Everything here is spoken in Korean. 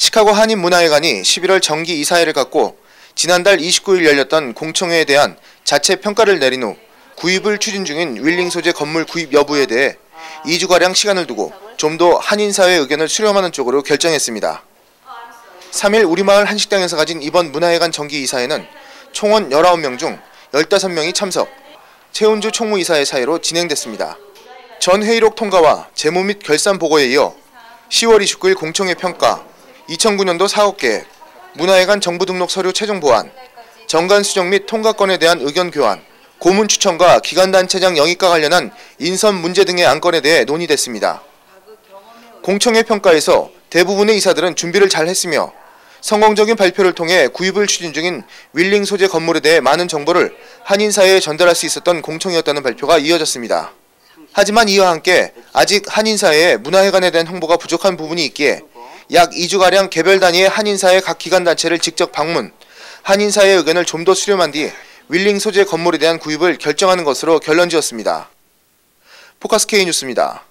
시카고 한인문화회관이 11월 정기 이사회를 갖고 지난달 29일 열렸던 공청회에 대한 자체 평가를 내린 후 구입을 추진 중인 윌링 소재 건물 구입 여부에 대해 2주가량 시간을 두고 좀 더 한인사회 의견을 수렴하는 쪽으로 결정했습니다. 3일 우리마을 한식당에서 가진 이번 문화회관 정기 이사회는 총원 19명 중 15명이 참석, 최운주 총무이사의 사회로 진행됐습니다. 전 회의록 통과와 재무 및 결산 보고에 이어 10월 29일 공청회 평가, 2009년도 사업 계획, 문화회관 정부 등록 서류 최종 보완, 정관 수정 및 통과권에 대한 의견 교환, 고문 추천과 기관단체장 영입과 관련한 인선 문제 등의 안건에 대해 논의됐습니다. 공청회 평가에서 대부분의 이사들은 준비를 잘 했으며 성공적인 발표를 통해 구입을 추진 중인 윌링 소재 건물에 대해 많은 정보를 한인사회에 전달할 수 있었던 공청회였다는 발표가 이어졌습니다. 하지만 이와 함께 아직 한인사회에 문화회관에 대한 홍보가 부족한 부분이 있기에 약 2주가량 개별 단위의 한인사회 각 기관단체를 직접 방문, 한인사회의 의견을 좀 더 수렴한 뒤 윌링 소재 건물에 대한 구입을 결정하는 것으로 결론 지었습니다. 포커스 K 뉴스입니다.